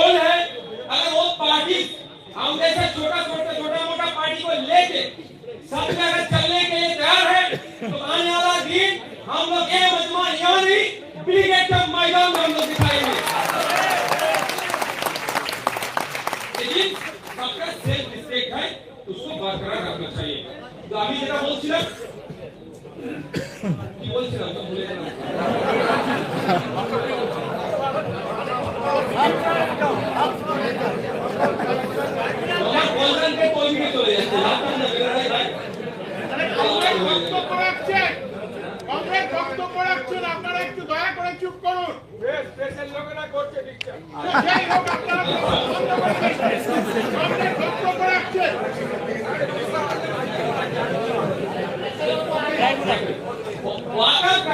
गोल है। अगर वो पार्टी हम जैसे छोटा छोटा छोटा मोटा पार्टी को लेके सब जगह चलने के लिए तैयार है तो आने वाला दिन हम लोग ये मजमा यानी ब्रिगेड का मैदान में हम लोग दिखाएँगे। लेकिन सबका सेल्फ रिस्पेक्ट है, उसको बरकरार रखना चाहिए। तो अभी जरा बोल सिर्फ़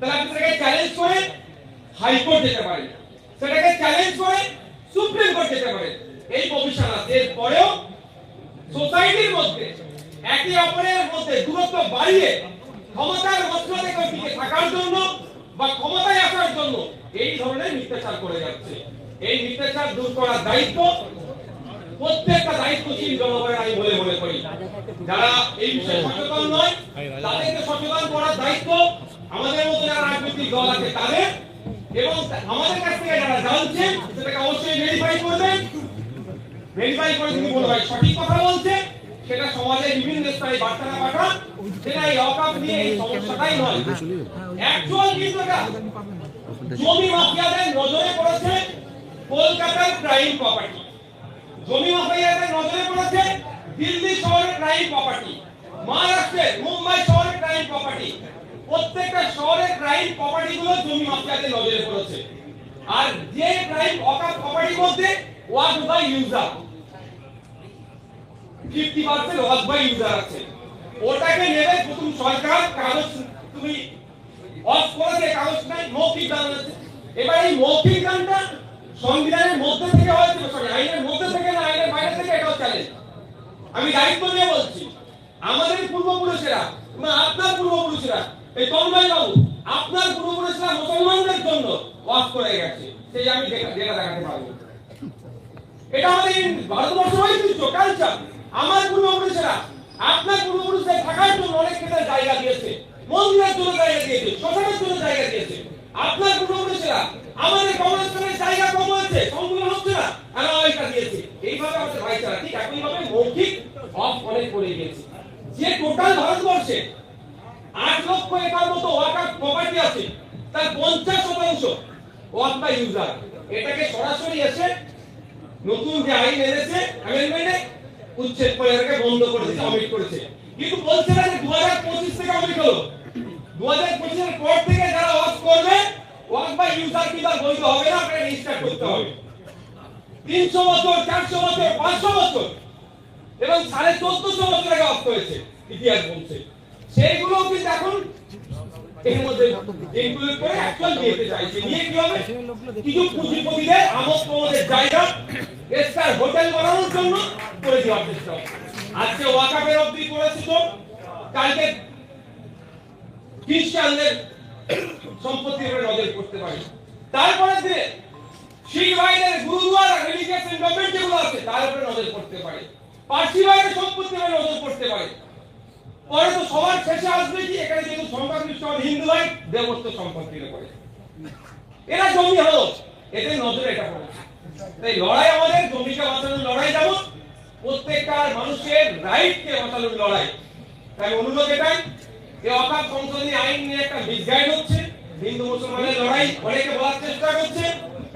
তাহলে সেটাকে চ্যালেঞ্জ করে হাইকোর্ট যেতে পারেন সেটাকে চ্যালেঞ্জ করে সুপ্রিম কোর্ট যেতে পারেন এই প্রভিশন আছে এরপরেও সোসাইটির মধ্যে, একে অপরের মধ্যে দূরত্ব বাড়িয়ে ক্ষমতার মধ্যে টিকে থাকার জন্য বা ক্ষমতায় আসার জন্য এই ধরনের মিথ্যাচার করে যাচ্ছে। এই মিথ্যাচার দূর করার দায়িত্ব, প্রত্যেকটা দায়িত্বশীল জনগণের আমি বলে মনে করি। যারা এই বিষয়ে সচেতন নয়, তাদেরকে সচেতন করার দায়িত্ব আমাদের মতো যারা রাজনৈতিক দল আছে তাদের এবং আমাদের কাছ থেকে যারা জানছেন সেটাকে অবশ্যই ভেরিফাই করবেন। ভেরিফাই করে যদি বলে ভাই, সঠিক কথা বলছে, সেটা বিভিন্ন স্তরে পাঠান, সেটা এই অকাপ নিয়ে এই সমস্যাটাই নয়। অ্যাকচুয়াল কিন্তু জমি মাফিয়াদের নজরে পড়েছে কলকাতার ক্রাইম প্রপার্টি জমি মাফিয়াদের নজরে পড়েছে দিল্লি শহরের ক্রাইম প্রপার্টি মহারাষ্ট্রের, মুম্বাই শহরের ক্রাইম প্রপার্টি প্রত্যেকটা শহরের ক্রাইম প্রপার্টি গুলো জমি মাফিয়াদের নজরে পড়েছে। আর যে ক্রাইম অকাপ প্রপার্টির মধ্যে walk by user fifty percent walk by user আছে। ওটাকে নেবে প্রথম সরকার, কাগজ তুমি অফ করে দিয়ে কাগজ নাই, মৌখিক দান আছে। এবার এই মৌখিক দানটা সংবিধানের মধ্যে থেকে হয়েছে সরি আইনের মধ্যে থেকে না, আইনের বাইরে থেকে এটাও চ্যালেঞ্জ আমি দায়িত্ব নিয়ে বলছি, আমাদের পূর্বপুরুষেরা না আপনার পূর্বপুরুষেরা এই তন্ময় বাবু, আপনার পূর্বপুরুষরা মুসলমানদের জন্য ওয়াক করে গেছে। সেই আমি ডেটা দেখাতে পারব। এটা আমাদের ভারতবর্ষ ঐতিহ্য কালচার আমার পূর্বপুরুষেরা আপনার পূর্বপুরুষদের থাকার জন্য অনেক ক্ষেত্রে জায়গা দিয়েছে। মন্দিরের জন্য জায়গা দিয়েছে, শ্মশানের জন্য জায়গা দিয়েছে। আপনার পূর্বপুরুষেরা আমাদের কবরস্থানের জায়গা কম হয়েছে সংকুলন হচ্ছে না আমরা ওইটা দিয়েছে। এইভাবে আমাদের ভাইচারা, ঠিক একইভাবে মৌখিক অফ অনেক করে গিয়েছে যে টোটাল ভারতবর্ষে আট লক্ষ একর মতো ওয়াকার প্রপার্টি আছে। তার পঞ্চাশ শতাংশ ওয়াক বাই ইউজার এটাকে সরাসরি এসে নতুন যে আইন এনেছে অ্যামেন্ডমেন্টে উচ্ছেদ করে বন্ধ করেছে অমিট করেছে। কিন্তু বলছে না যে দু হাজার পঁচিশ থেকে অমিট হলো। দু হাজার পঁচিশের পর থেকে যারা ওয়াক করবে ওয়াক বাই ইউজার কিংবা বৈধ হবে না, আপনাকে রেজিস্টার করতে হবে। তিনশো বছর, চারশো বছর, পাঁচশো বছর এবং সাড়ে চোদ্দশো বছর আগে অফ করেছে ইতিহাস বলছে। সেইগুলো এখন খ্রিস্টানদের সম্পত্তির উপরে নজর করতে পারে। তারপরে দিনে শিখ ভাইদের গুরুদুয়ারা রিলিজিয়াস এন্ডোমেন্ট যেগুলো আছে, তার উপরে নজর করতে পারে। পার্সি ভাইদের সম্পত্তির উপরে নজর করতে পারে। পরে এটা যে অকাপ সংশোধনী আইন নিয়ে একটা মিসগাইড হচ্ছে, হিন্দু মুসলমানের লড়াই অনেকে বলার চেষ্টা করছে,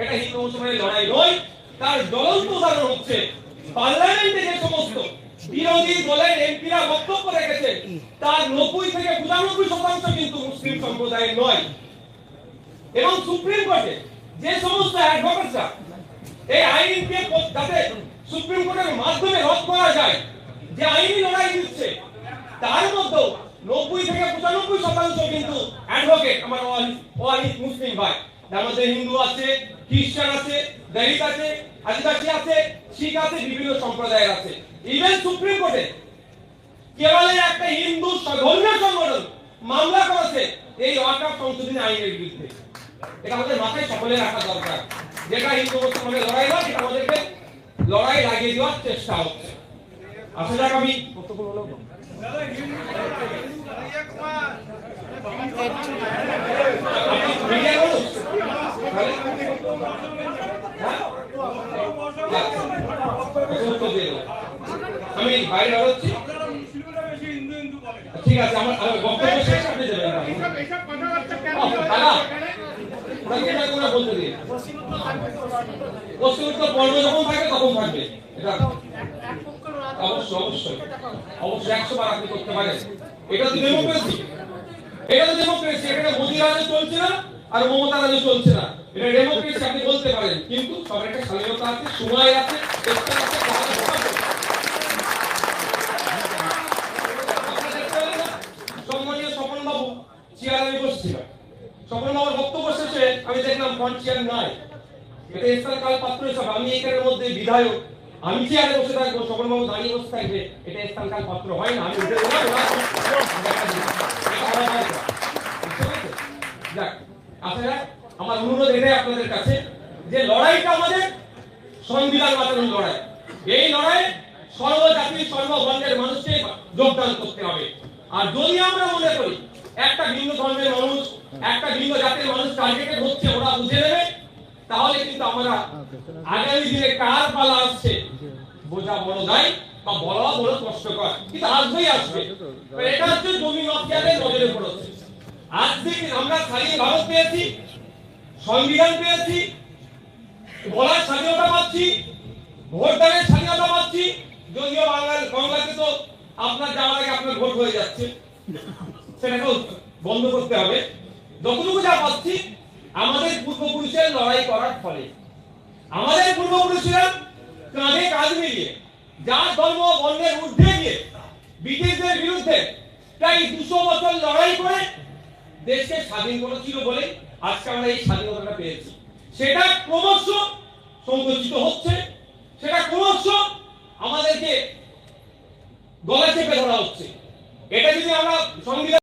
এটা হিন্দু মুসলমানের লড়াই নয়, তার জ্বলন্ত উদাহরণ পার্লামেন্টে যে সমস্ত বিরোধী দলের এমপিরা বক্তব্য তার নব্বই থেকে পঁচানব্বই শতাংশ কিন্তু মুসলিম সম্প্রদায়ের নয়। এবং সুপ্রিম কোর্টে যে সমস্ত অ্যাডভোকেটরা এই আইনকে যাতে সুপ্রিম কোর্টের মাধ্যমে রদ করা যায়, যে আইনি লড়াই দিচ্ছে, তার মধ্যেও নব্বই থেকে পঁচানব্বই শতাংশ কিন্তু অ্যাডভোকেট আমার ওয়াহিদ মুসলিম ভাই। তার মধ্যে হিন্দু আছে, খ্রিস্টান আছে, দলিত আছে, আদিবাসী আছে, শিখ আছে, বিভিন্ন সম্প্রদায়ের আছে। ইভেন সুপ্রিম কোর্টে কেবল একটা হিন্দু ধর্মীয় সংগঠন মামলা করেছে এই ওয়াকাফ সংশোধনী আইনের বিরুদ্ধে এটা আমাদের মাথায় সকলে রাখা দরকার যেটা হিন্দু মুসলমানের লড়াই নয়, সেটা আমাদেরকে লড়াই লাগিয়ে দেওয়ার চেষ্টা হচ্ছে আসা যাক আমি? হ্যাঁ? আমি বাইরে হচ্ছি ঠিক আছে, আমার বক্তব্য শেষ? ওনাকে এটা এটা আপনি করতে এটা তো এটা তো ডেমোক্রেসি এখানে মোদি রাজে চলছে না, আর মমতা রাজে চলছে না। এটা ডেমোক্রেসি আপনি বলতে পারেন। কিন্তু সবার একটা স্বাধীনতা আছে, সময় আছে কাজ আছে। আপনারা দেখতে পেলেন না? সম্মানীয় স্বপন বাবু চেয়ারে বসছিলাম। স্বপন বাবুর বক্তব্য শেষে আমি দেখলাম ফ্রন্ট চেয়ার নাই। এটা ইসলাম কাল পাত্র হিসাবে আমি এখানের মধ্যে বিধায়ক। আমি চেয়ারে বসে থাকব স্বপন বাবু দাঁড়িয়ে বসে থাকবে। এটা ইসলাম কাল পাত্র হয় না, আমি উঠে? যাক আমার অনুরোধ এটাই আপনাদের কাছে যে লড়াইটা আমাদের সংবিধান বাঁচানোর লড়াই। এই লড়াই সর্বজাতি সর্ববর্ণের মানুষকে যোগদান করতে হবে। আর যদি আমরা মনে করি একটা ভিন্ন ধর্মের মানুষ, একটা ভিন্ন জাতির মানুষ টার্গেটেড হচ্ছে ওরা বুঝে নেবে। তাহলে কিন্তু আমরা আগামী দিনে কার পালা আসছে, বোঝা বড় দায় বা বলা বড় কষ্টকর। কিন্তু আসবেই আসবে। এটা হচ্ছে জমি মাফিয়াদের নজরে পড়েছে আজ থেকে আমরা স্বাধীন ভারত পেয়েছি, সংবিধান পেয়েছি, বলার স্বাধীনতা পাচ্ছি, ভোটদানের স্বাধীনতা পাচ্ছি, যদিও বাংলার বাংলাতে তো আপনার যাওয়ার আগে আপনার ভোট হয়ে যাচ্ছে। সেটাকেও বন্ধ করতে হবে। যতটুকু যা পাচ্ছি, আমাদের পূর্বপুরুষের লড়াই করার ফলে। আমাদের পূর্বপুরুষেরা কাঁধে কাঁধ মিলিয়ে, যার ধর্ম বর্ণের ঊর্ধ্বে গিয়ে ব্রিটিশদের বিরুদ্ধে প্রায় দুশো বছর লড়াই করে দেশকে স্বাধীন করেছিল বলে আজকে আমরা এই স্বাধীনতাটা পেয়েছি। সেটা ক্রমশ সংকুচিত হচ্ছে। সেটা ক্রমশ আমাদেরকে গলা চেপে ধরা হচ্ছে। এটা যদি আমরা সংবিধান